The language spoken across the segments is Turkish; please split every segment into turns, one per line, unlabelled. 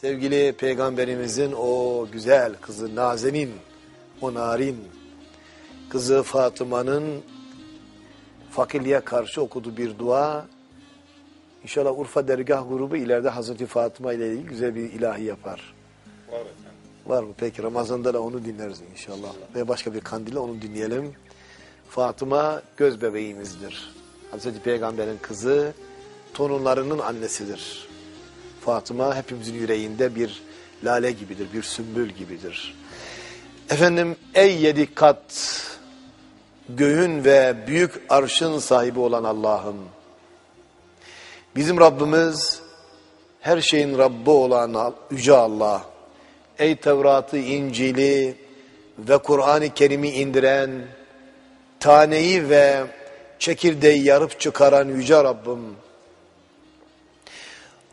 Sevgili peygamberimizin o güzel kızı Nazen'in, o narin kızı Fatıma'nın fakirliğe karşı okuduğu bir dua. İnşallah Urfa Dergah grubu ileride Hazreti Fatıma ile ilgili güzel bir ilahi yapar.
Var efendim.
Var mı? Peki Ramazan'da da onu dinleriz inşallah. Ve başka bir kandille onu dinleyelim. Fatıma göz bebeğimizdir. Hazreti Peygamber'in kızı, torunlarının annesidir. Fatıma hepimizin yüreğinde bir lale gibidir, bir sümbül gibidir. Efendim ey yedi kat göğün ve büyük arşın sahibi olan Allah'ım. Bizim Rabbimiz her şeyin Rabbi olan Yüce Allah. Ey Tevrat'ı, İncil'i ve Kur'an-ı Kerim'i indiren, taneyi ve çekirdeği yarıp çıkaran Yüce Rabbim.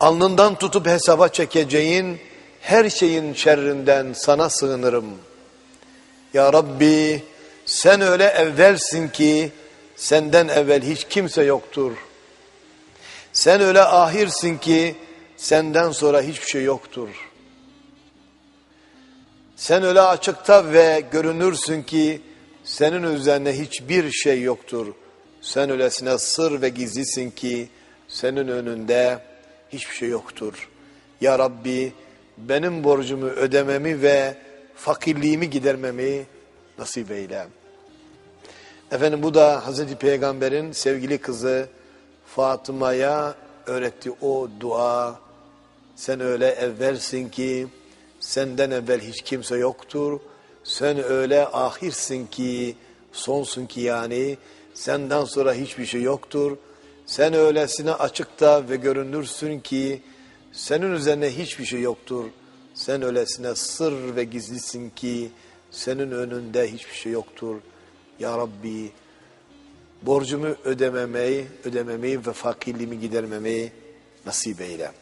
Alnından tutup hesaba çekeceğin her şeyin şerrinden sana sığınırım. Ya Rabbi sen öyle evvelsin ki senden evvel hiç kimse yoktur. Sen öyle ahirsin ki senden sonra hiçbir şey yoktur. Sen öyle açıkta ve görünürsün ki senin üzerine hiçbir şey yoktur. Sen öylesine sır ve gizlisin ki senin önünde hiçbir şey yoktur. Ya Rabbi benim borcumu ödememi ve fakirliğimi gidermemi nasip eyle. Efendim bu da Hazreti Peygamber'in sevgili kızı Fatıma'ya öğretti o dua. Sen öyle evvelsin ki senden evvel hiç kimse yoktur. Sen öyle ahirsin ki sonsun ki yani senden sonra hiçbir şey yoktur. Sen öylesine açıkta ve görünürsün ki senin üzerine hiçbir şey yoktur. Sen öylesine sır ve gizlisin ki senin önünde hiçbir şey yoktur. Ya Rabbi borcumu ödememeyi, ödememeyi ve fakirliğimi gidermemeyi nasip eyle.